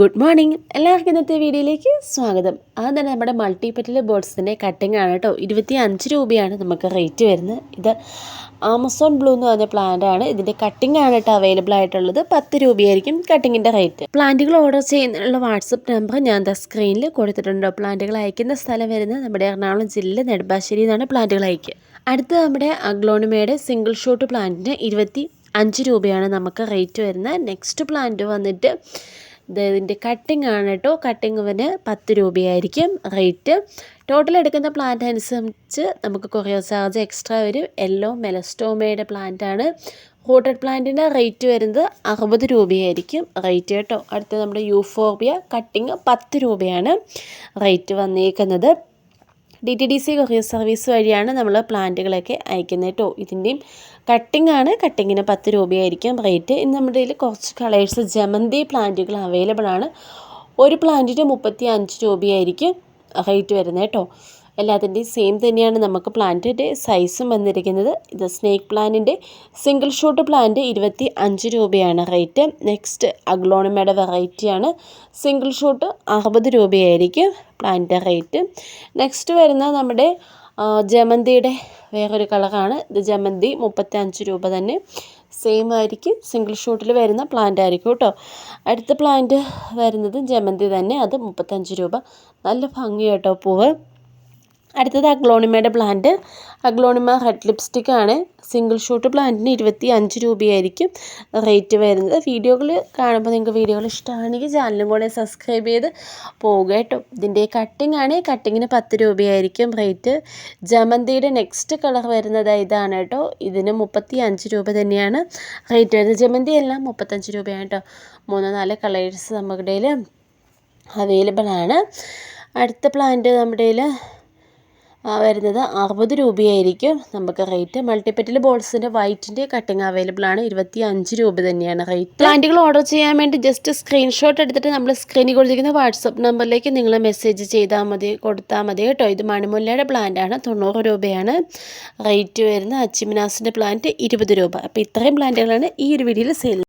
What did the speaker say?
Good morning. എല്ലാവർക്കും ഇന്നത്തെ വീഡിയോയിലേക്ക് സ്വാഗതം. അത് തന്നെ നമ്മുടെ മൾട്ടി പെറ്റൽ ബോർഡ്സിന്റെ കട്ടിംഗ് ആണ് കേട്ടോ. ഇരുപത്തി അഞ്ച് രൂപയാണ് നമുക്ക് റേറ്റ് വരുന്നത്. ഇത് ആമസോൺ ബ്ലൂ എന്ന് പറഞ്ഞ പ്ലാന്റ് ആണ്. ഇതിന്റെ കട്ടിംഗ് ആണ് കേട്ടോ അവൈലബിൾ ആയിട്ടുള്ളത്. പത്ത് രൂപയായിരിക്കും കട്ടിങ്ങിന്റെ റേറ്റ് പ്ലാന്റുകൾ ഓർഡർ ചെയ്യുന്നതിനുള്ള വാട്സപ്പ് നമ്പർ ഞാൻ സ്ക്രീനിൽ കൊടുത്തിട്ടുണ്ട്. പ്ലാന്റുകൾ അയക്കുന്ന സ്ഥലം വരുന്നത് നമ്മുടെ എറണാകുളം ജില്ലയിലെ നെടുമ്പാശ്ശേരി എന്നാണ് പ്ലാന്റുകൾ അയക്കുക. അടുത്ത നമ്മുടെ അഗ്ലോണിമയുടെ സിംഗിൾ ഷോട്ട് പ്ലാന്റിന് ഇരുപത്തി അഞ്ച് രൂപയാണ് നമുക്ക് റേറ്റ് വരുന്നത്. നെക്സ്റ്റ് പ്ലാന്റ് വന്നിട്ട് ഇതിന്റെ കട്ടിംഗ് ആണ് കേട്ടോ. കട്ടിങ്ങിന് പത്ത് രൂപയായിരിക്കും റേറ്റ് ടോട്ടൽ എടുക്കുന്ന പ്ലാന്റ് അനുസരിച്ച് നമുക്ക് കൊറിയർ ചാർജ് എക്സ്ട്രാ വരും. യെല്ലോ മെലസ്റ്റോമയുടെ പ്ലാന്റ് ആണ്. റൂട്ടഡ് പ്ലാന്റിന്റെ റേറ്റ് വരുന്നത് അറുപത് രൂപയായിരിക്കും റേറ്റ് കേട്ടോ. അടുത്ത നമ്മുടെ യൂഫോർബിയ കട്ടിങ് പത്ത് രൂപയാണ് റേറ്റ് വന്നേക്കുന്നത്. D T D C courier service വഴിയാണ് നമ്മൾ പ്ലാന്റുകളൊക്കെ അയക്കുന്നത് കേട്ടോ. ഇതിന്റെയും കട്ടിംഗ് ആണ്. കട്ടിങ്ങിന് പത്ത് രൂപയായിരിക്കും റേറ്റ് ഇന്ന് നമ്മുടെ കയ്യിൽ കുറച്ച് കളേഴ്സ് ജമന്തി പ്ലാന്റുകൾ അവൈലബിൾ ആണ്. ഒരു പ്ലാന്റിന് മുപ്പത്തി അഞ്ച് രൂപയായിരിക്കും റേറ്റ് വരുന്നത് കേട്ടോ. എല്ലാത്തിന്റെയും സെയിം തന്നെയാണ് നമുക്ക് പ്ലാന്റിന്റെ സൈസും വന്നിരിക്കുന്നത്. ഇത് സ്നേക്ക് പ്ലാന്റിന്റെ സിംഗിൾ ഷൂട്ട് പ്ലാന്റ് ഇരുപത്തി അഞ്ച് രൂപയാണ് റേറ്റ് നെക്സ്റ്റ് അഗ്ലോണിമയുടെ വെറൈറ്റിയാണ് സിംഗിൾ ഷൂട്ട് അറുപത് രൂപയായിരിക്കും പ്ലാന്റിന്റെ റേറ്റ് നെക്സ്റ്റ് വരുന്ന നമ്മുടെ ജമന്തിയുടെ വേറൊരു കളറാണ് ഇത് ജമന്തി മുപ്പത്തി അഞ്ച് രൂപ തന്നെ. സെയിം ആയിരിക്കും സിംഗിൾ ഷൂട്ടിൽ വരുന്ന പ്ലാന്റ് ആയിരിക്കും കേട്ടോ. അടുത്ത പ്ലാന്റ് വരുന്നത് ജമന്തി തന്നെ. അത് മുപ്പത്തഞ്ച് രൂപ. നല്ല ഭംഗി കേട്ടോ പൂവ്. അടുത്തത് അഗ്ലോണിമയുടെ പ്ലാന്റ് അഗ്ലോണിമ റെഡ് ലിപ്സ്റ്റിക് ആണ്. സിംഗിൾ ഷൂട്ട് പ്ലാന്റിന് ഇരുപത്തി അഞ്ച് രൂപയായിരിക്കും റേറ്റ് വരുന്നത്. വീഡിയോകൾ കാണുമ്പോൾ നിങ്ങൾക്ക് വീഡിയോകൾ ഇഷ്ടമാണെങ്കിൽ ചാനലും കൂടെ സബ്സ്ക്രൈബ് ചെയ്ത് പോവുക കേട്ടോ. ഇതിന്റെ കട്ടിംഗ് ആണ്. കട്ടിങ്ങിന് പത്ത് രൂപയായിരിക്കും റേറ്റ് ജമന്തിയുടെ നെക്സ്റ്റ് കളർ വരുന്നത് ഇതാണ് കേട്ടോ. ഇതിന് മുപ്പത്തി അഞ്ച് രൂപ തന്നെയാണ് റേറ്റ് വരുന്നത്. ജമന്തി എല്ലാം മുപ്പത്തഞ്ച് രൂപയാണ് കേട്ടോ. മൂന്ന് നാല് കളേഴ്സ് നമ്മുടെ അവൈലബിൾ ആണ്. അടുത്ത പ്ലാന്റ് നമ്മുടെ വരുന്നത് അറുപത് രൂപയായിരിക്കും. നമുക്ക് റേറ്റ് മൾട്ടിപ്പറ്റിൽ ബോൾസിന്റെ വൈറ്റിന്റെ കട്ടിങ് അവൈലബിൾ ആണ്. ഇരുപത്തി അഞ്ച് രൂപ തന്നെയാണ് റേറ്റ് പ്ലാന്റുകൾ ഓർഡർ ചെയ്യാൻ വേണ്ടി ജസ്റ്റ് സ്ക്രീൻഷോട്ട് എടുത്തിട്ട് നമ്മൾ സ്ക്രീനിൽ കൊടുത്തിരിക്കുന്ന വാട്സപ്പ് നമ്പറിലേക്ക് നിങ്ങൾ മെസ്സേജ് ചെയ്താൽ മതി കൊടുത്താൽ മതി കേട്ടോ. ഇത് മണിമുല്ലയുടെ പ്ലാന്റ് ആണ്. തൊണ്ണൂറ് രൂപയാണ് റേറ്റ് വരുന്നത്. അച്ചിമിനാസിന്റെ പ്ലാന്റ് ഇരുപത് രൂപ. അപ്പോൾ ഇത്രയും പ്ലാന്റുകളാണ് ഈ ഒരു വീഡിയോയിൽ സെയിൽ